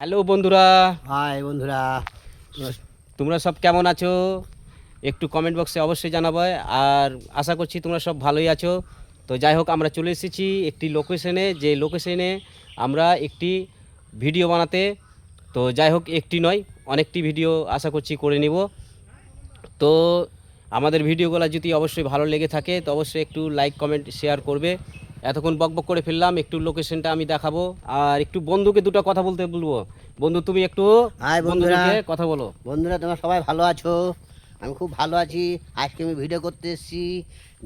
Hello বন্ধুরা। High বন্ধুরা। তোমরা সব কেমন আছো? একটু কমেন্ট বক্সে অবশ্যই জানাবে। আর আশা করছি তোমরা সব ভালোই আছো। তো যাই হোক আমরা চলে এসেছি একটি লোকেশনে যে লোকেশনে আমরা একটি ভিডিও বানাতে। তো যাই হোক একটি নয় অনেকটি ভিডিও আশা করছি করে নিব। তো আমাদের ভিডিওগুলো যদি অবশ্যই ভালো লেগে থাকে তো অবশ্যই একটু লাইক কমেন্ট শেয়ার করবে। এতক্ষণ বকবক করে ফেললাম একটু লোকেশনটা আমি দেখাবো। আর একটু বন্ধুকে দুটো কথা বলতে বলব। বন্ধু তুমি একটু হাই বন্ধুরা। কথা বলো। বন্ধুরা তোমরা সবাই ভালো আছো? আমি খুব ভালো আছি। আজকে আমি ভিডিও করতে এসেছি।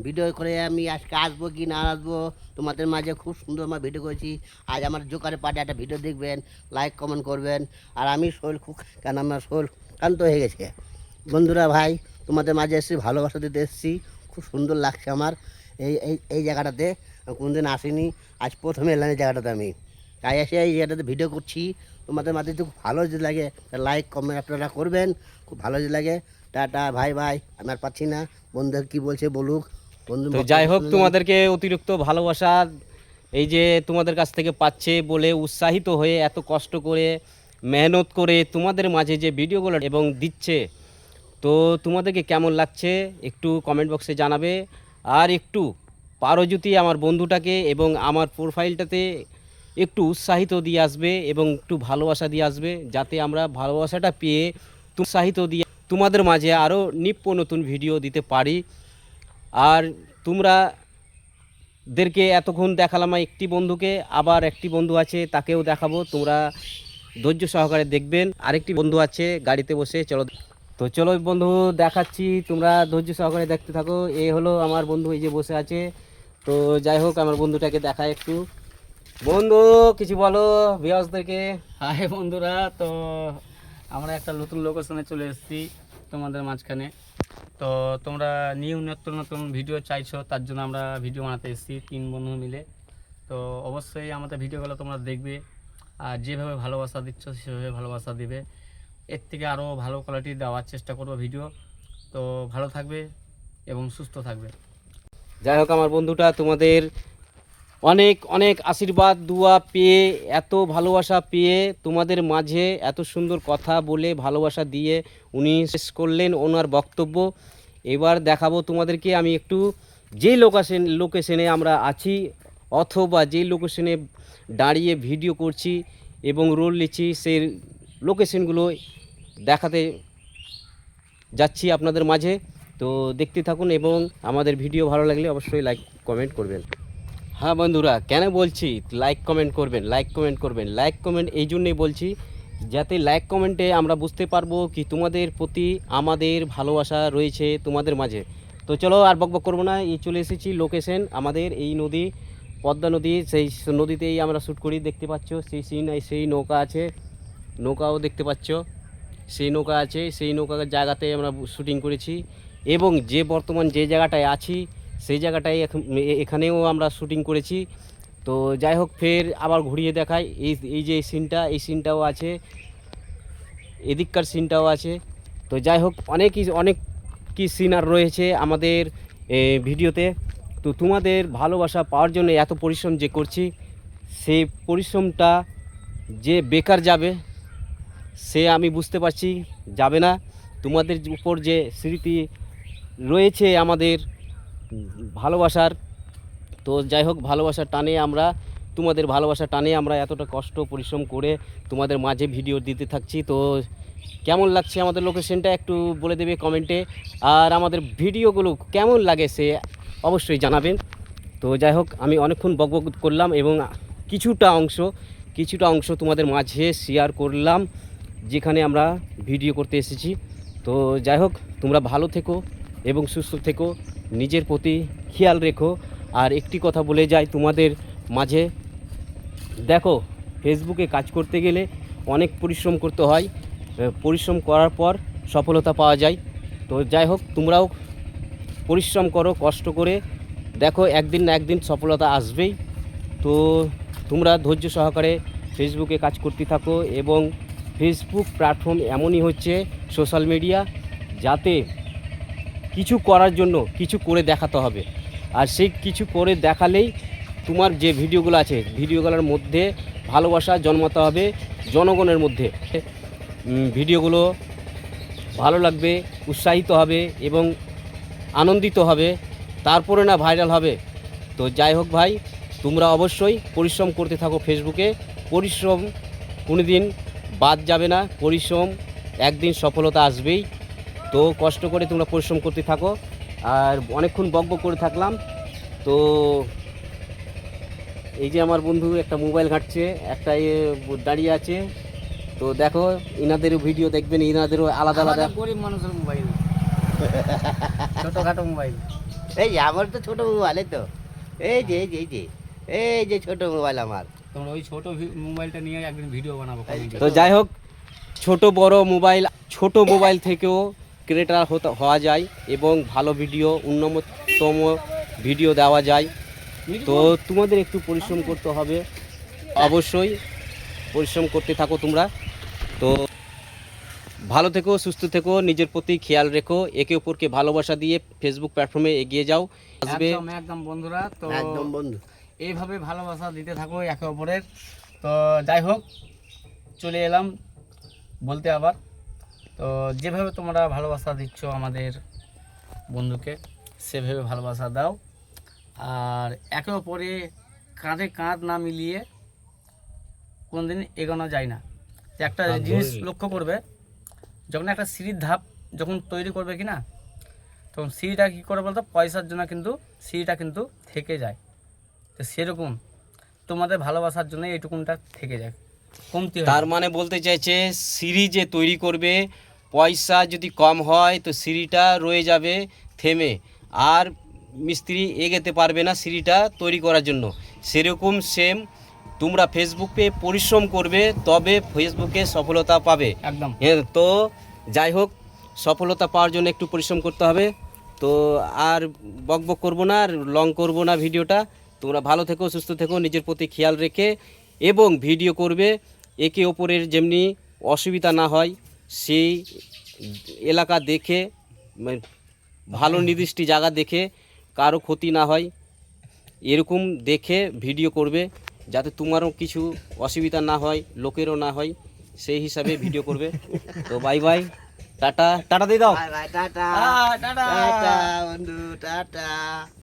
ভিডিও করে আমি আজকে আসব কি না আসব? তোমাদের মাঝে খুব সুন্দর আমার ভিডিও করেছি। আজ আমার জোকারে পার্টি একটা ভিডিও দেখবেন। লাইক কমেন্ট করবেন। আর আমি শোল খুব কেন আমার শোল ক্লান্ত হয়ে গেছে। বন্ধুরা ভাই তোমাদের মাঝে এসেছি ভালোবাসা দিতে এসেছি। খুব সুন্দর লাগছে আমার এই এই এই জায়গাটাতে। আমি কোনোদিন আসিনি। আজ প্রথমে এলাম এই জায়গাটাতে আমি। তাই এসে এই জায়গাটাতে ভিডিও করছি। তোমাদের মাঝে যদি খুব ভালো যদি লাগে লাইক কমেন্ট আপনারা করবেন। খুব ভালো যদি লাগে টাটা ভাই ভাই আমি আর পাচ্ছি না। বন্ধু কি বলছে বলুক। বন্ধু যাই হোক তোমাদেরকে অতিরিক্ত ভালোবাসা এই যে তোমাদের কাছ থেকে পাচ্ছে বলে উৎসাহিত হয়ে এত কষ্ট করে মেহনত করে তোমাদের মাঝে যে ভিডিওগুলো এবং দিচ্ছে তো তোমাদেরকে কেমন লাগছে একটু কমেন্ট বক্সে জানাবে। আর একটু পারো যদি আমার বন্ধুটাকে এবং আমার প্রোফাইলটাতে একটু উৎসাহিত দিয়ে আসবে এবং একটু ভালোবাসা দিয়ে আসবে যাতে আমরা ভালোবাসাটা পেয়ে উৎসাহিত দিয়ে তোমাদের মাঝে আরও নিত্য নতুন ভিডিও দিতে পারি। আর তোমরা দেরকে এতক্ষণ দেখালাম একটি বন্ধুকে, আবার একটি বন্ধু আছে, তাকেও দেখাবো। তোমরা ধৈর্য সহকারে দেখবেন। আরেকটি বন্ধু আছে, গাড়িতে বসে, চলো। তো চলো বন্ধু, দেখাচ্ছি। তোমরা ধৈর্য সহকারে দেখতে থাকো। এ হলো আমার বন্ধু, এই যে বসে আছে। তো যাই হোক, আমার বন্ধুটাকে দেখায় একটু। বন্ধু, কিছু বলো বিয়াসদেরকে হাই বন্ধুরা, তো আমরা একটা নতুন লোকেশনে চলে এসেছি তোমাদের মাঝখানে। তো তোমরা নিউ, নতুন নতুন ভিডিও চাইছো, তার জন্য আমরা ভিডিও বানাতে এসেছি, তিন বন্ধু মিলে। তো অবশ্যই আমাদের ভিডিওগুলো তোমরা দেখবে, আর যেভাবে ভালোবাসা দিচ্ছ, সেভাবে ভালোবাসা দিবে। এর থেকে আরও ভালো কোয়ালিটি দেওয়ার চেষ্টা করব ভিডিও তো ভালো থাকবে এবং সুস্থ থাকবে। যাই হোক, আমার বন্ধুটা, তোমাদের অনেক অনেক আশীর্বাদ, দুয়া পেয়ে, এত ভালোবাসা পেয়ে, তোমাদের মাঝে এত সুন্দর কথা বলে, ভালোবাসা দিয়ে উনি শেষ করলেন ওনার বক্তব্য। এবার দেখাবো তোমাদেরকে, আমি একটু যে লোকেশন লোকেশনে আমরা আছি, অথবা যে লোকেশনে দাঁড়িয়ে ভিডিও করছি এবং রোল নিচ্ছি, সেই লোকেশনগুলো দেখাতে যাচ্ছি আপনাদের মাঝে। তো দেখতে থাকুন এবং আমাদের ভিডিও ভালো লাগলে অবশ্যই লাইক কমেন্ট করবেন। হ্যাঁ বন্ধুরা, কেন বলছি? লাইক কমেন্ট করবেন লাইক কমেন্ট করবেন। লাইক কমেন্ট এই জন্যেই বলছি, যাতে লাইক কমেন্টে আমরা বুঝতে পারব কি তোমাদের প্রতি আমাদের ভালোবাসা রয়েছে তোমাদের মাঝে। তো চলো আর বকবক করব না, এই চলে এসেছি লোকেশন আমাদের এই নদী, পদ্মা নদী, সেই নদীতেই আমরা শ্যুট করি, দেখতে পাচ্ছ, সেই সিন সেই নৌকা আছে, নৌকাও দেখতে পাচ্ছ, সেই নৌকা আছে, সেই নৌকা জায়গাতে আমরা শ্যুটিং করেছি। এবং যে বর্তমান যে জায়গাটায় আছি, সেই জায়গাটায় এখন- এখানেও আমরা শুটিং করেছি। তো যাই হোক, ফের আবার ঘুরিয়ে দেখাই। এই এই যে সিনটা এই সিনটাও আছে। এদিককার সিনটাও আছে। তো যাই হোক অনেকই অনেক কি সিন আর রয়েছে আমাদের ভিডিওতে। তো তোমাদের ভালোবাসা পাওয়ার জন্য এত পরিশ্রম যে করছি সেই পরিশ্রমটা যে বেকার যাবে, সে আমি বুঝতে পারছি, যাবে না। তোমাদের উপর যে স্মৃতি রয়েছে আমাদের ভালোবাসার। তো যাই হোক, ভালোবাসার টানে আমরা, তোমাদের ভালোবাসার টানে আমরা এতটা কষ্ট, পরিশ্রম করে তোমাদের মাঝে ভিডিও দিতে থাকছি। তো কেমন লাগছে আমাদের লোকেশনটা একটু বলে দেবে কমেন্টে আর আমাদের ভিডিওগুলো কেমন লাগে সে অবশ্যই জানাবেন। তো যাই হোক, আমি অনেকক্ষণ বকবক করলাম এবং কিছুটা অংশ কিছুটা অংশ তোমাদের মাঝে শেয়ার করলাম, যেখানে আমরা ভিডিও করতে এসেছি। তো যাই হোক, তোমরা ভালো থেকো। এবং সুস্থ থেকো, নিজের প্রতি খেয়াল রেখো। আর একটি কথা বলে যাই তোমাদের মাঝে। দেখো ফেসবুকে কাজ করতে গেলে অনেক পরিশ্রম করতে হয়। পরিশ্রম করার পর সফলতা পাওয়া যায়। তো যাই হোক, তোমরাও পরিশ্রম করো, কষ্ট করে। দেখো, একদিন না একদিন সফলতা আসবেই। তো তোমরা ধৈর্য সহকারে ফেসবুকে কাজ করতে থাকো এবং ফেসবুক প্ল্যাটফর্ম এমনই হচ্ছে সোশ্যাল মিডিয়া যাতে কিছু করার জন্য কিছু করে দেখাতে হবে। আর সেই কিছু করে দেখালেই তোমার যে ভিডিওগুলো আছে, ভিডিওগুলোর মধ্যে ভালোবাসা জন্মাতে হবে জনগণের মধ্যে। ভিডিওগুলো ভালো লাগবে, উৎসাহিত হবে এবং আনন্দিত হবে। তারপরে না ভাইরাল হবে। তো যাই হোক ভাই, তোমরা অবশ্যই পরিশ্রম করতে থাকো ফেসবুকে। পরিশ্রম কোনো দিন বাদ যাবে না। পরিশ্রম একদিন সফলতা আসবেই। তো কষ্ট করে তোমরা পরিশ্রম করতে থাকো। আর অনেকক্ষণ বকবক করে থাকলাম। তো এই যে আমার বন্ধু একটা মোবাইল ঘাঁটছে একটা এ দাঁড়িয়ে আছে। তো দেখো ইনাদেরও ভিডিও দেখবেন ইনাদেরও আলাদা আলাদা। গরিব মানুষের মোবাইল। ছোটখাটো মোবাইল। এই যে আমার তো ছোট মোবাইল তো। এই যে এই যে এই যে এই যে ছোট মোবাইল আমার। তোমরা ওই ছোট ভি- মোবাইলটা নিয়ে একদিন ভিডিও বানাবো তো যাই হোক ছোট বড় মোবাইল ছোট মোবাইল থেকেও ক্রিয়েটার হওয়া যায় এবং ভালো ভিডিও উন্নততম ভিডিও দেওয়া যায়। তো তোমাদের একটু পরিশ্রম করতে হবে। অবশ্যই পরিশ্রম করতে থাকো তোমরা। তো ভালো থেকো সুস্থ থেকো নিজের প্রতি খেয়াল রেখো। একে অপরকে ভালোবাসা দিয়ে ফেসবুক প্ল্যাটফর্মে এগিয়ে যাও। আসবে একদম একদম বন্ধুরা তো একদম বন্ধু। এইভাবে ভালোবাসা দিতে থাকো একে অপরের। তো যাই হোক চলে এলাম বলতে আবার। তো যেভাবে তোমরা ভালোবাসা দিচ্ছ আমাদের বন্ধুকে সেভাবে ভালোবাসা দাও। আর একে অপরে কাঁধে কাঁধ না মিলিয়ে কোনোদিন এগোনো যায় না। একটা জিনিস লক্ষ্য করবে যখন একটা সিঁড়ির ধাপ যখন তৈরি করবে কি না তখন সিঁড়িটা কী করে বলতো? পয়সার জন্য কিন্তু সিঁড়িটা কিন্তু থেকে যায়। তো সেরকম তোমাদের ভালোবাসার জন্য এইটুকুনটা থেকে যায়। কমতি তার মানে বলতে চাইছে সিঁড়ি যে তৈরি করবে পয়সা যদি কম হয় তো সিঁড়িটা রয়ে যাবে থেমে। আর মিস্ত্রি এগোতে পারবে না সিঁড়িটা তৈরি করার জন্য। সেরকম সেম তোমরা ফেসবুকে পরিশ্রম করবে তবে ফেসবুকে সফলতা পাবে। একদম। হ্যাঁ তো যাই হোক সফলতা পাওয়ার জন্য একটু পরিশ্রম করতে হবে। তো আর বক বক করব না আর লং করব না ভিডিওটা। তোমরা ভালো থেকো সুস্থ থেকো নিজের প্রতি খেয়াল রেখে এবং ভিডিও করবে। একে অপরের যেমনি অসুবিধা না হয়। সেই এলাকা দেখে মানে ভালো নির্দিষ্ট জায়গা দেখে কারও ক্ষতি না হয় এরকম দেখে ভিডিও করবে যাতে তোমারও কিছু অসুবিধা না হয় লোকেরও না হয় সেই হিসাবে ভিডিও করবে। তো বাই বাই টাটা। টাটা দিয়ে দাও। Bye bye tata. Tata. Tata বন্ধু টাটা।